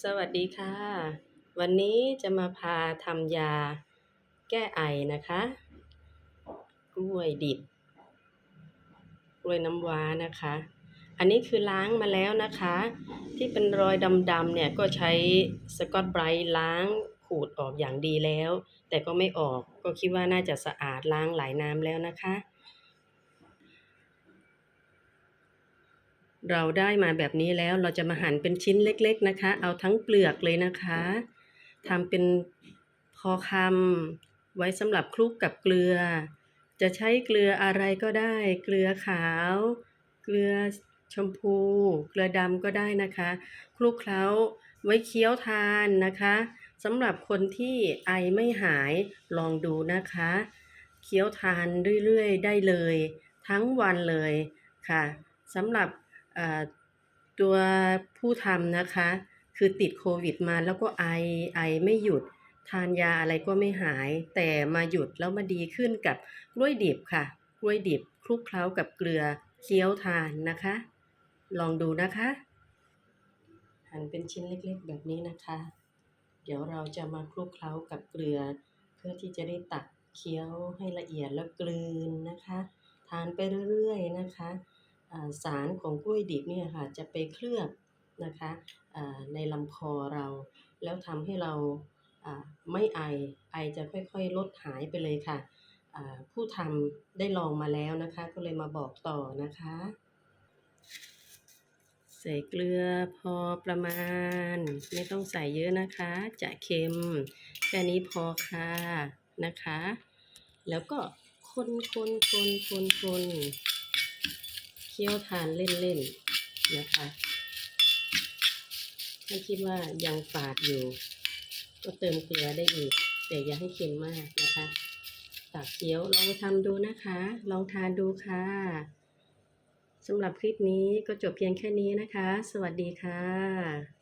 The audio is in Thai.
สวัสดีค่ะ วันนี้จะมาพาทำยาแก้ไอนะคะ กล้วยดิบ กล้วยน้ำว้านะคะ อันนี้คือล้างมาแล้วนะคะ ที่เป็นรอยดำๆเนี่ยก็ใช้สกอตไบรท์ล้างขูดออกอย่างดีแล้ว แต่ก็ไม่ออกก็คิดว่าน่าจะสะอาดล้างหลายน้ำแล้วนะคะ เราได้มาแบบนี้แล้วเราจะมาหั่นเป็นชิ้นเล็ก ๆนะคะ เอาทั้งเปลือกเลยนะคะทำเป็นพอคำไว้สำหรับคลุกกับเกลือ จะใช้เกลืออะไรก็ได้ เกลือขาว เกลือชมพู เกลือดำก็ได้นะคะ คลุกเคล้าไว้เคี้ยวทานนะคะสำหรับคนที่ไอไม่หายลองดูนะคะ เคี้ยวทานเรื่อยๆ ได้เลย ทั้งวันเลยค่ะสำหรับ ตัวผู้ทำนะคะ คือติดโควิดมาแล้วก็ไอไอไม่หยุดทานยาอะไรก็ไม่หาย แต่มาหยุดแล้วมาดีขึ้นกับกล้วยดิบค่ะ กล้วยดิบคลุกเคล้ากับเกลือเคี้ยวทานนะคะ ลองดูนะคะหั่นเป็นชิ้นเล็กๆ แบบนี้นะคะ เดี๋ยวเราจะมาคลุกเคล้ากับเกลือ เพื่อที่จะได้ตักเคี้ยวให้ละเอียดแล้วกลืนนะคะ ทานไปเรื่อยๆนะคะ สารของกล้วยดิบเนี่ยค่ะจะไปเคลือบนะคะในลำคอเรา แล้วทำให้เราไม่ไอไอจะค่อยๆ ลดหายไปเลยค่ะ ผู้ทำได้ลองมาแล้วนะคะ ก็เลยมาบอกต่อนะคะ ใส่เกลือพอประมาณ ไม่ต้องใส่เยอะนะคะ จะเค็มแค่นี้พอค่ะนะคะ แล้วก็คนคนคนคนคน คี่ยวทานเล่นๆนะคะถ้าคิดว่ายังฝาดอยู่ ก็เติมเกลือได้อีก แต่อย่าให้เค็มมากนะคะตักเคี้ยวลองทำดูนะคะ ลองทานดูค่ะสำหรับคลิปนี้ก็จบเพียงแค่นี้นะคะ สวัสดีค่ะ